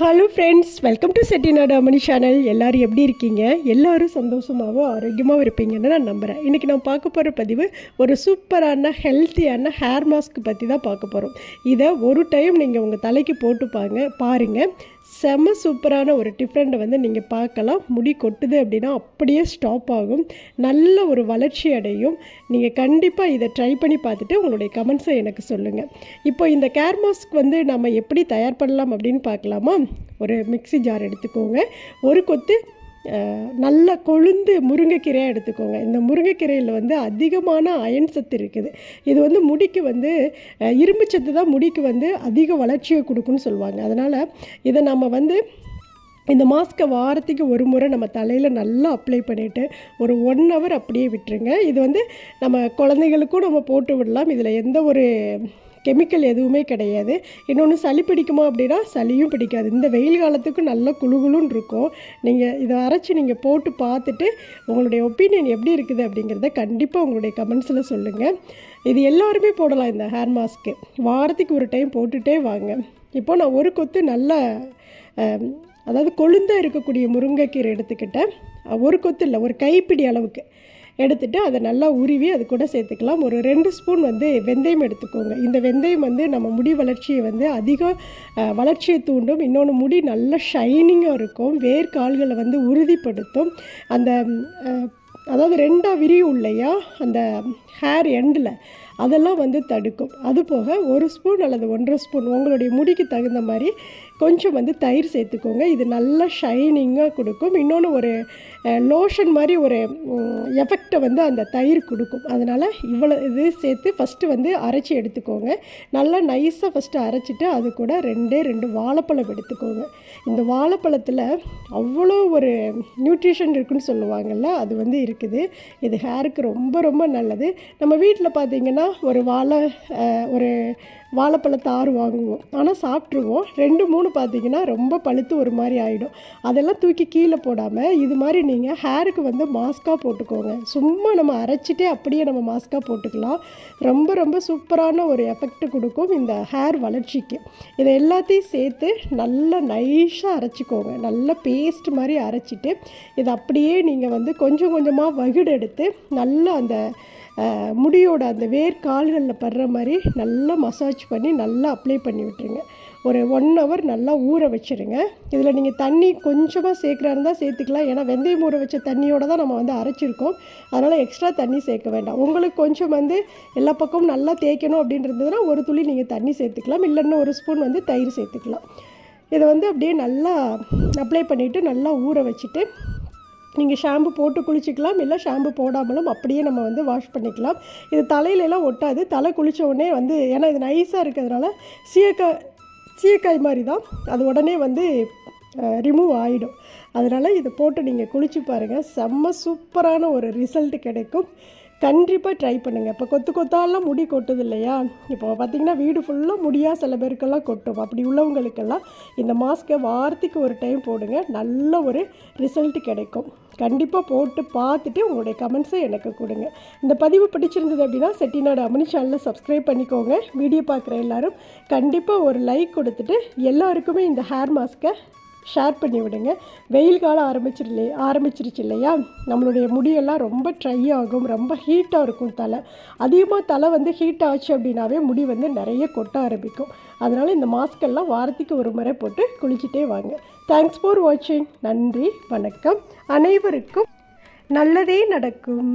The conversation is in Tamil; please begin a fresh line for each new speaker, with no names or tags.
Hello friends welcome to Chettinad Amani channel எல்லோரும் எப்படி இருக்கீங்க? எல்லோரும் சந்தோஷமாகவும் ஆரோக்கியமாகவும் இருப்பீங்கன்னு நான் நம்புகிறேன் இன்றைக்கி நான் பார்க்க போகிற பதிவு ஒரு சூப்பரான ஹெல்த்தியான ஹேர் மாஸ்க் பற்றி தான் பார்க்க போகிறோம் இதை ஒரு டைம் நீங்கள் உங்கள் தலைக்கு போட்டுப்பாங்க பாருங்கள் செம சூப்பரான ஒரு டிஃப்ரெண்ட்டை வந்து நீங்கள் பார்க்கலாம். முடி கொட்டுது அப்படின்னா அப்படியே ஸ்டாப் ஆகும். நல்ல ஒரு வளர்ச்சி அடையும். நீங்கள் கண்டிப்பாக இதை ட்ரை பண்ணி பார்த்துட்டு உங்களுடைய கமெண்ட்ஸை எனக்கு சொல்லுங்கள் இப்போ இந்த கேர் மாஸ்க் வந்து நம்ம எப்படி தயார் பண்ணலாம் அப்படின்னு பார்க்கலாமா? ஒரு மிக்ஸி ஜார் எடுத்துக்கோங்க. ஒரு கொத்து நல்லா நல்ல கொழுந்து முருங்கைக்கீரையாக எடுத்துக்கோங்க. இந்த முருங்கைக்கீரையில் வந்து அதிகமான அயன் சத்து இருக்குது. இது வந்து முடிக்கு வந்து இரும்பு சத்து தான் முடிக்கு வந்து அதிக வளர்ச்சியை கொடுக்குன்னு சொல்லுவாங்க. அதனால் இதை நம்ம வந்து இந்த மாஸ்க்கை வாரத்துக்கு ஒரு முறை நம்ம தலையில் நல்லா அப்ளை பண்ணிவிட்டு ஒரு ஒன் ஹவர் அப்படியே விட்டுருங்க. இது வந்து நம்ம குழந்தைகளுக்கும் நம்ம போட்டு விடலாம். இதில் எந்த ஒரு கெமிக்கல் எதுவுமே கிடையாது. இன்னொன்று சளி பிடிக்குமா அப்படின்னா சளியும் பிடிக்காது. இந்த வெயில் காலத்துக்கு நல்ல குழுகுலுன்னு இருக்கும். நீங்கள் இதை அரைச்சி நீங்கள் போட்டு பார்த்துட்டு உங்களுடைய ஒப்பீனியன் எப்படி இருக்குது அப்படிங்கிறத கண்டிப்பாக உங்களுடைய கமெண்ட்ஸில் சொல்லுங்கள் இது எல்லாருமே போடலாம் இந்த ஹேர் மாஸ்க்கு வாரத்துக்கு ஒரு டைம் போட்டுகிட்டே வாங்க. இப்போ நான் ஒரு கொத்து நல்ல அதாவது கொழுந்தாக இருக்கக்கூடிய முருங்கைக்கீரை எடுத்துக்கிட்டேன். ஒரு கொத்து இல்லை ஒரு கைப்பிடி அளவுக்கு. எடுத்துட்டு அதை நல்லா உருவி அது கூட சேர்த்துக்கலாம். ஒரு ரெண்டு ஸ்பூன் வந்து வெந்தயம் எடுத்துக்கோங்க. இந்த வெந்தயம் வந்து நம்ம முடி வளர்ச்சியை வந்து அதிக வளர்ச்சியை தூண்டும். இன்னொன்று முடி நல்ல ஷைனிங்காக இருக்கும். வேர்க்கால்களை வந்து உறுதிப்படுத்தும். அந்த அதாவது ரெண்டாக விரியும் இல்லையா? அந்த ஹேர் எண்டில் அதெல்லாம் வந்து தடுக்கும். அது போக ஒரு ஸ்பூன் அல்லது ஒன்றரை ஸ்பூன் உங்களுடைய முடிக்கு தகுந்த மாதிரி கொஞ்சம் வந்து தயிர் சேர்த்துக்கோங்க. இது நல்லா ஷைனிங்காக கொடுக்கும். இன்னொன்று ஒரு லோஷன் மாதிரி ஒரு எஃபெக்டை வந்து அந்த தயிர் கொடுக்கும். அதனால் இவ்வளோ இது சேர்த்து ஃபஸ்ட்டு வந்து அரைச்சி எடுத்துக்கோங்க. நல்லா நைஸாக ஃபஸ்ட்டு அரைச்சிட்டு அது கூட ரெண்டே ரெண்டு வாழைப்பழம் எடுத்துக்கோங்க. இந்த வாழைப்பழத்தில் அவ்வளோ ஒரு நியூட்ரிஷன் இருக்குன்னு சொல்லுவாங்கள்ல அது வந்து இருக்குது. இது ஹேருக்கு ரொம்ப ரொம்ப நல்லது. நம்ம வீட்டில் பார்த்திங்கன்னா ஒரு வாழை ஒரு வாழைப்பழத்தை ஆறு வாங்குவோம். ஆனால் சாப்பிட்ருவோம் ரெண்டு மூணு பார்த்தீங்கன்னா ரொம்ப பழுத்து ஒரு மாதிரி ஆகிடும் அதெல்லாம் தூக்கி கீழே போடாமல் இது மாதிரி நீங்கள் ஹேருக்கு வந்து மாஸ்காக போட்டுக்கோங்க. சும்மா நம்ம அரைச்சிட்டே அப்படியே நம்ம மாஸ்காக போட்டுக்கலாம். ரொம்ப ரொம்ப சூப்பரான ஒரு எஃபெக்ட் கொடுக்கும் இந்த ஹேர் வளர்ச்சிக்கு. இதை எல்லாத்தையும் சேர்த்து நல்லா நைஸாக அரைச்சிக்கோங்க. நல்லா பேஸ்ட் மாதிரி அரைச்சிட்டு இதை அப்படியே நீங்கள் வந்து கொஞ்சம் கொஞ்சமாக வகுடு எடுத்து நல்லா அந்த முடியோட அந்த வேர் கால்களில் படுற மாதிரி நல்லா மசாஜ் பண்ணி நல்லா அப்ளை பண்ணி விட்டுருங்க. ஒரு ஒன் ஹவர் நல்லா ஊற வச்சுருங்க. இதில் நீங்கள் தண்ணி கொஞ்சமாக சேர்க்குறா இருந்தால் சேர்த்துக்கலாம். ஏன்னா வெந்தயம் ஊற வச்ச தண்ணியோடு தான் நம்ம வந்து அரைச்சிருக்கோம். அதனால் எக்ஸ்ட்ரா தண்ணி சேர்க்க வேண்டாம். உங்களுக்கு கொஞ்சம் வந்து எல்லா பக்கமும் நல்லா தேய்க்கணும் அப்படின்றதுனா ஒரு துளி நீங்கள் தண்ணி சேர்த்துக்கலாம். இல்லைன்னா ஒரு ஸ்பூன் வந்து தயிர் சேர்த்துக்கலாம். இதை வந்து அப்படியே நல்லா அப்ளை பண்ணிவிட்டு நல்லா ஊற வச்சுட்டு நீங்கள் ஷாம்பு போட்டு குளிச்சிக்கலாம் இல்லை ஷாம்பு போடாமலும் அப்படியே நம்ம வந்து வாஷ் பண்ணிக்கலாம். இது தலையிலலாம் ஒட்டாது. தலை குளித்த உடனே வந்து ஏன்னா இது நைஸாக இருக்கிறதுனால சீயக்காய் சீயக்காய் மாதிரி தான் அது உடனே வந்து ரிமூவ் ஆகிடும் அதனால் இதை போட்டு நீங்கள் குளிச்சு பாருங்கள் செம்ம சூப்பரான ஒரு ரிசல்ட் கிடைக்கும். கண்டிப்பாக ட்ரை பண்ணுங்கள் இப்போ கொத்து கொத்தாலாம் முடி கொட்டுது இல்லையா இப்போ பார்த்திங்கன்னா வீடு ஃபுல்லாக முடியாக சில பேருக்கெல்லாம் கொட்டும். அப்படி உள்ளவங்களுக்கெல்லாம் இந்த மாஸ்க்கை வாரத்துக்கு ஒரு டைம் போடுங்க. நல்ல ஒரு ரிசல்ட் கிடைக்கும். கண்டிப்பாக போட்டு பார்த்துட்டு உங்களுடைய கமெண்ட்ஸை எனக்கு கொடுங்க. இந்த பதிவு பிடிச்சிருந்தது அப்படின்னா செட்டிநாடு அமனி சேனலில் சப்ஸ்கிரைப் பண்ணிக்கோங்க. வீடியோ பார்க்குற எல்லோரும் கண்டிப்பாக ஒரு லைக் கொடுத்துட்டு எல்லாருக்குமே இந்த ஹேர் மாஸ்க்கை ஷேர் பண்ணி விடுங்க. வெயில் காலம் ஆரம்பிச்சிருலே ஆரம்பிச்சிருச்சு இல்லையா? நம்மளுடைய முடியெல்லாம் ரொம்ப ட்ரை ஆகும் ரொம்ப ஹீட்டாக இருக்கும் தலை. அதிகமாக தலை வந்து ஹீட் ஆச்சு அப்படின்னாவே முடி வந்து நிறைய கொட்ட ஆரம்பிக்கும். அதனால் இந்த மாஸ்கெல்லாம் வாரத்துக்கு ஒரு முறை போட்டு குளிச்சுட்டே வாங்க. தேங்க்ஸ் ஃபார் வாட்சிங் நன்றி வணக்கம். அனைவருக்கும் நல்லதே நடக்கும்.